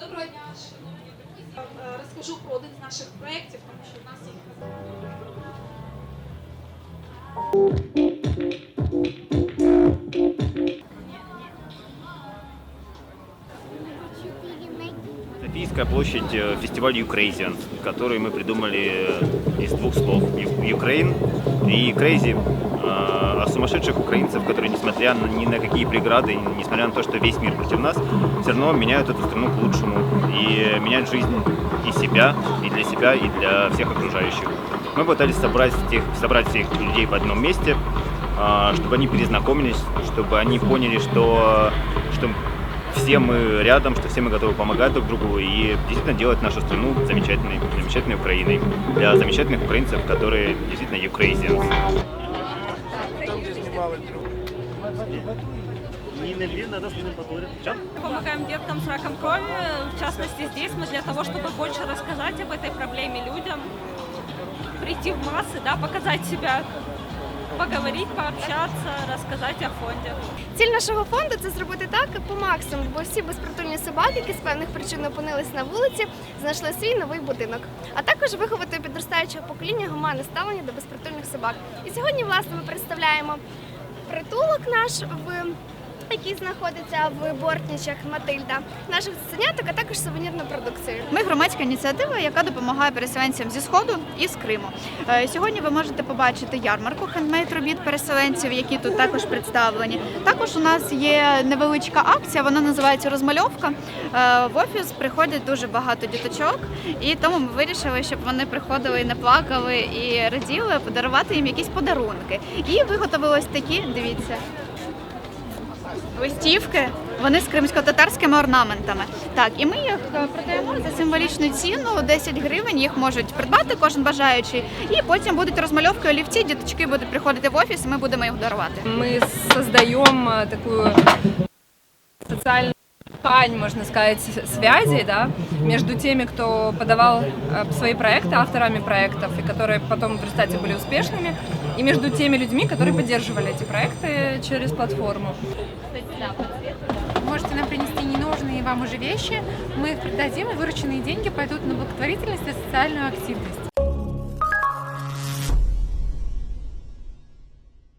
Доброго дня, шановні друзі. Е, Розкажу про один з наших проєктів, тому що в нас їх Софийская площадь, э, фестиваль Ukrasians, который мы придумали э, из двух слов. Ю- Ukraine и Crazy. э, О сумасшедших украинцев, которые, несмотря ни на какие преграды, несмотря на то, что весь мир против нас, все равно меняют эту страну к лучшему и меняют жизнь и себя, и для себя, и для всех окружающих. Мы пытались собрать, тех, собрать всех людей в одном месте, а, чтобы они перезнакомились, чтобы они поняли, что, что все мы рядом, что все мы готовы помогать друг другу и действительно делать нашу страну замечательной, замечательной Украиной для замечательных украинцев, которые действительно Ukrainians. Помогаем деткам с раком крови. В частности, здесь мы для того, чтобы больше рассказать об этой проблеме людям, прийти в массы, да, показать себя, поговорить, пообщаться, рассказать о фонде. Ціль нашого фонду це зробити так по максимуму, бо всі безпритульні собаки, які з певних причин опинились на вулиці, знайшли свій новий будинок. А також виховати у підростаючого покоління гуманне ставлення до безпритульних собак. І сьогодні, власне, ми представляємо притулок наш в. Який знаходиться в Бортнічах Матильда, наших цуценяток, а також сувенірну продукцію. Ми громадська ініціатива, яка допомагає переселенцям зі сходу і з Криму. Е, Сьогодні ви можете побачити ярмарку хендмейд робіт переселенців, які тут також представлені. Також у нас є невеличка акція, вона називається розмальовка. Е, В офіс приходять дуже багато діточок, і тому ми вирішили, щоб вони приходили і не плакали і раділи, подарувати їм якісь подарунки. І виготовили ось такі, дивіться Листівки, вони з кримсько-татарськими орнаментами. Так, і ми їх е, продаємо за символічну ціну 10 гривень. Їх можуть придбати кожен бажаючий. І потім будуть розмальовки олівці. Діточки будуть приходити в офіс, і ми будемо їх дарувати. Мы создаем э, такую социальную ткань, можно сказать, с- связи да, между теми, кто подавал э, свои проекты, авторами проектов, и которые потом в результате были успешными, и между теми людьми, которые поддерживали эти проекты через платформу. Можете нам принести ненужные вам уже вещи, мы их продадим, и вырученные деньги пойдут на благотворительность и социальную активность.